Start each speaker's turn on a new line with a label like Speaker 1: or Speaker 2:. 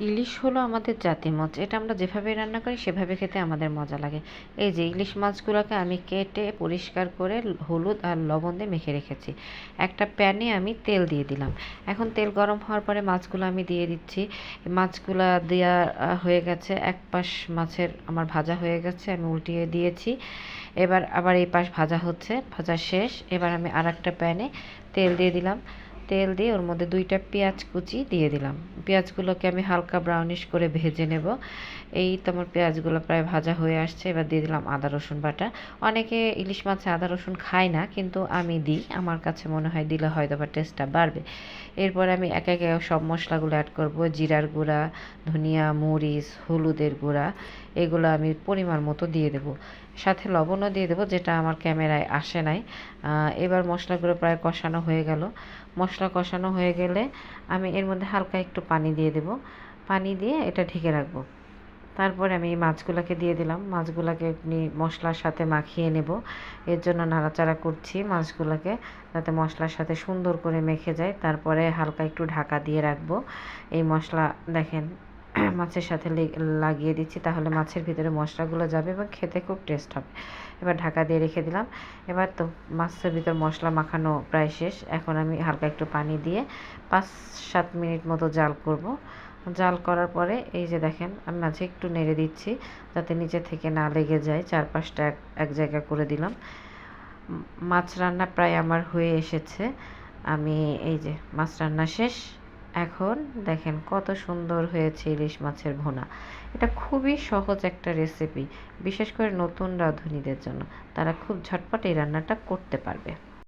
Speaker 1: ইলিশ হলো আমাদের জাতি মাছ এটা আমরা যেভাবে রান্না করি সেভাবে খেতে আমাদের মজা লাগে। এই যে ইলিশ মাছগুলোকে আমি কেটে পরিষ্কার করে হলুদ আর লবণ দিয়ে মেখে রেখেছি। একটা প্যানে আমি তেল দিয়ে দিলাম। এখন তেল গরম হওয়ার পরে মাছগুলো আমি দিয়ে দিচ্ছি। মাছগুলো দেওয়া হয়ে গেছে, এক পাশ মাছের আমার ভাজা হয়ে গেছে, আমি উল্টিয়ে দিয়েছি। এবার আবার এই পাশ ভাজা হচ্ছে, ভাজা শেষ। এবার আমি আর একটা প্যানে তেল দিয়ে দিলাম। তেল দিয়ে ওর মধ্যে দুইটা পেঁয়াজ কুচি দিয়ে দিলাম। পেঁয়াজগুলোকে আমি হালকা ব্রাউনিশ করে ভেজে নেব। এই তো আমার পেঁয়াজগুলো প্রায় ভাজা হয়ে আসছে, এবার দিয়ে দিলাম আদা, রসুন বাটা। অনেকে ইলিশ মাছে আদা, রসুন খায় না, কিন্তু আমি দিই। আমার কাছে মনে হয় দিলে হয়তো বা টেস্টটা বাড়বে। এরপর আমি একে একে সব মশলাগুলো অ্যাড করব। জিরার গুঁড়া, ধনিয়া, মরিচ, হলুদের গুঁড়া, এগুলো আমি পরিমাণ মতো দিয়ে দেবো। সাথে লবণও দিয়ে দেবো, যেটা আমার ক্যামেরায় আসে নাই। এবার মশলাগুলো প্রায় কষানো হয়ে গেল। মশলা কষানো হয়ে গেলে আমি এর মধ্যে হালকা একটু পানি দিয়ে দেব। পানি দিয়ে এটা ঢেকে রাখব। তারপরে আমি এই মাছগুলোকে দিয়ে দিলাম। মাছগুলোকে আপনি মশলার সাথে মাখিয়ে নেব। এর জন্য নাড়াচাড়া করছি মাছগুলোকে যাতে মশলার সাথে সুন্দর করে মেখে যায়। তারপরে হালকা একটু ঢাকা দিয়ে রাখব। এই মশলা দেখেন মাছের সাথে লাগিয়ে দিচ্ছি, তাহলে মাছের ভিতরে মশলাগুলো যাবে এবং খেতে খুব টেস্ট হবে। এবার ঢাকা দিয়ে রেখে দিলাম। এবার তো মাছের ভিতর মশলা মাখানো প্রায় শেষ। এখন আমি হালকা একটু পানি দিয়ে পাঁচ, সাত মিনিট মতো জাল করব। জাল করার পরে এই যে দেখেন, আমি মাঝে একটু নেড়ে দিচ্ছি যাতে নিচে থেকে না লেগে যায়। চারপাশটা এক এক জায়গা করে দিলাম। মাছ রান্না প্রায় আমার হয়ে এসেছে। আমি এই যে মাছ রান্না শেষ। এখন দেখেন কত সুন্দর হয়েছে ইলিশ মাছের ভোনা। এটা খুবই সহজ একটা রেসিপি বিশেষ করে নতুন রাঁধুনিদের জন্য। তারা খুব ঝটপট এই রান্নাটা করতে পারবে।